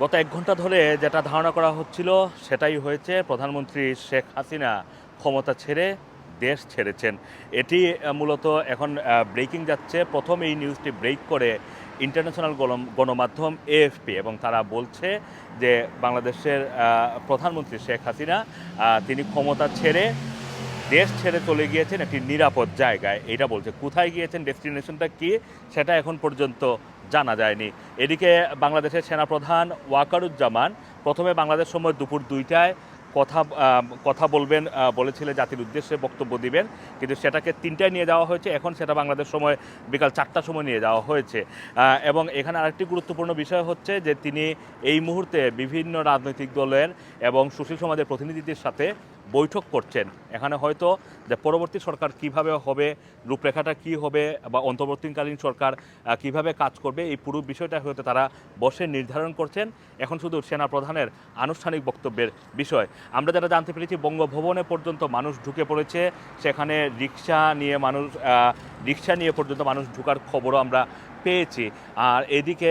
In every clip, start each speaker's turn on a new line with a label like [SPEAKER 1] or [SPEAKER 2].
[SPEAKER 1] গত এক ঘণ্টা ধরে যেটা ধারণা করা হচ্ছিল, সেটাই হয়েছে প্রধানমন্ত্রী শেখ হাসিনা ক্ষমতা ছেড়ে দেশ ছেড়েছেন। এটি মূলত এখন ব্রেকিং যাচ্ছে। প্রথম এই নিউজটি ব্রেক করে ইন্টারন্যাশনাল গণ- গণমাধ্যম এএফপি এবং তারা বলছে যে বাংলাদেশের প্রধানমন্ত্রী শেখ হাসিনা তিনি ক্ষমতা ছেড়ে দেশ ছেড়ে চলে গিয়েছেন একটি নিরাপদ জায়গায়। এটা বলছে। কোথায় গিয়েছেন, ডেস্টিনেশনটা কী, সেটা এখন পর্যন্ত জানা যায়নি। এদিকে বাংলাদেশের সেনাপ্রধান ওয়াকারুজ্জামান প্রথমে বাংলাদেশ সময় দুপুর দুইটায় কথা কথা বলবেন বলেছিলেন জাতির উদ্দেশ্যে বক্তব্য দিবেন, কিন্তু সেটাকে তিনটায় নিয়ে যাওয়া হয়েছে। এখন সেটা বাংলাদেশ সময় বিকাল চারটার সময় নিয়ে যাওয়া হয়েছে। এবং এখানে আরেকটি গুরুত্বপূর্ণ বিষয় হচ্ছে যে তিনি এই মুহূর্তে বিভিন্ন রাজনৈতিক দলের এবং সুশীল সমাজের প্রতিনিধিদের সাথে বৈঠক করছেন। এখানে হয়তো যে পরবর্তী সরকার কীভাবে হবে, রূপরেখাটা কি হবে বা অন্তর্বর্তীকালীন সরকার কীভাবে কাজ করবে, এই পুরো বিষয়টা হয়তো তারা বসে নির্ধারণ করছেন। এখন শুধু সেনা প্রধানের আনুষ্ঠানিক বক্তব্যের বিষয়। আমরা যেটা জানতে পেরেছি, বঙ্গভবনে পর্যন্ত মানুষ ঢুকে পড়েছে। সেখানে রিক্সা নিয়ে মানুষ রিক্সা নিয়ে পর্যন্ত মানুষ ঢুকার খবরও আমরা পেয়েছি। আর এদিকে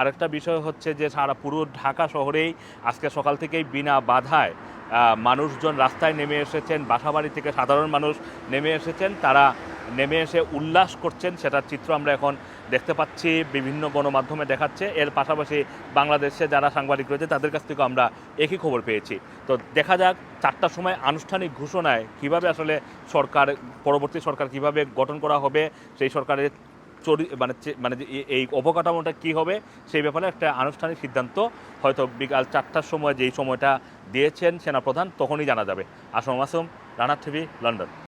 [SPEAKER 1] আরেকটা বিষয় হচ্ছে যে সারা পুরো ঢাকা শহরেই আজকে সকাল থেকেই বিনা বাধায় মানুষজন রাস্তায় নেমে এসেছেন, বাসাবাড়ি থেকে সাধারণ মানুষ নেমে এসেছেন, তারা নেমে এসে উল্লাস করছেন, সেটার চিত্র আমরা এখন দেখতে পাচ্ছি, বিভিন্ন গণমাধ্যমে দেখাচ্ছে। এর পাশাপাশি বাংলাদেশে যারা সাংবাদিক রয়েছে, তাদের কাছ থেকেও আমরা একই খবর পেয়েছি। তো দেখা যাক, চারটার সময় আনুষ্ঠানিক ঘোষণায় কীভাবে আসলে সরকার, পরবর্তী সরকার কীভাবে গঠন করা হবে, সেই সরকারের মানে মানে এই অবকাঠামোটা কি হবে সেই ব্যাপারে একটা আনুষ্ঠানিক সিদ্ধান্ত। হয়তো বিকাল চারটার সময় যেই সময়টা দিয়েছেন সেনাপ্রধান, তখনই জানা যাবে। আসম আসম রানার টিভি, লন্ডন।